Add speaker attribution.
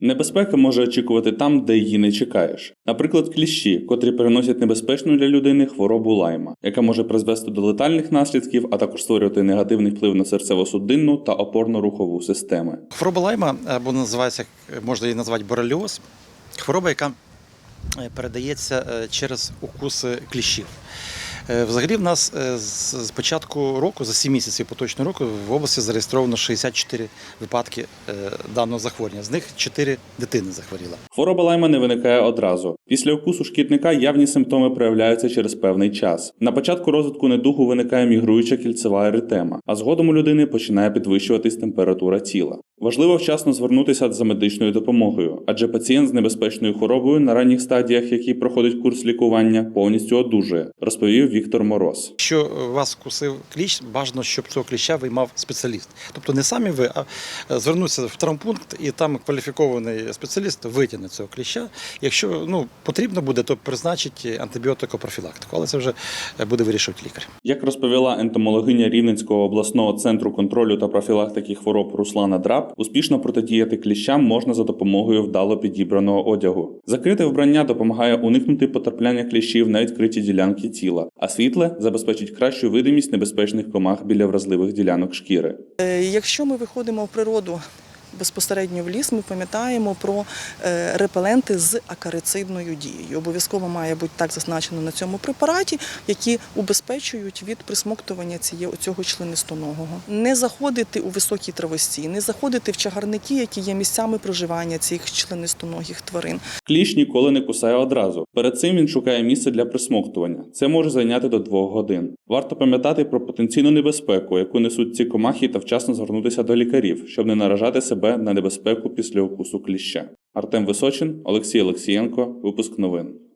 Speaker 1: Небезпека може очікувати там, де її не чекаєш. Наприклад, кліщі, котрі переносять небезпечну для людини хворобу лайма, яка може призвести до летальних наслідків, а також створювати негативний вплив на серцево-судинну та опорно-рухову системи.
Speaker 2: Хвороба лайма, або називається, можна її назвати борельоз, хвороба, яка е, передається е, через укуси кліщів. Е, Взагалі, в нас е, з початку року, за 7 місяців поточного року, в області зареєстровано 64 випадки е, даного захворювання. З них 4 дитини захворіла.
Speaker 1: Хвороба лайма не виникає одразу. Після укусу шкідника явні симптоми проявляються через певний час. На початку розвитку недугу виникає мігруюча кільцева еритема, а згодом у людини починає підвищуватись температура тіла. Важливо вчасно звернутися за медичною допомогою, адже пацієнт з небезпечною хворобою на ранніх стадіях, який проходить курс лікування, повністю одужує, розповів Віктор Мороз.
Speaker 2: Якщо вас кусив кліщ, бажано, щоб цього кліща виймав спеціаліст. Тобто не самі ви, а е, звернутися в травмпункт, і там кваліфікований спеціаліст витягне цього кліща. Якщо ну, потрібно буде, то призначить антибіотикопрофілактику, але це вже е, буде вирішувати лікар.
Speaker 1: Як розповіла ентомологиня Рівненського обласного центру контролю та профілактики хвороб Руслана Драб, успішно протидіяти кліщам можна за допомогою вдало підібраного одягу. Закрите вбрання допомагає уникнути потрапляння кліщів на відкриті ділянки тіла, а світле забезпечить кращу видимість небезпечних комах біля вразливих ділянок шкіри.
Speaker 3: Е, Якщо ми виходимо в природу безпосередньо в ліс, ми пам'ятаємо про е, репеленти з акарицидною дією. Обов'язково має бути так зазначено на цьому препараті, які убезпечують від присмоктування цього членистоногого. Не заходити у високі травості, не заходити в чагарники, які є місцями проживання цих членистоногих тварин.
Speaker 1: Кліщ ніколи не кусає одразу. Перед цим він шукає місце для присмоктування. Це може зайняти до двох годин. Варто пам'ятати про потенційну небезпеку, яку несуть ці комахи, та вчасно звернутися до лікарів, щоб не наражати себе на небезпеку після укусу кліща. Артем Височин, Олексій Олексієнко, випуск новин.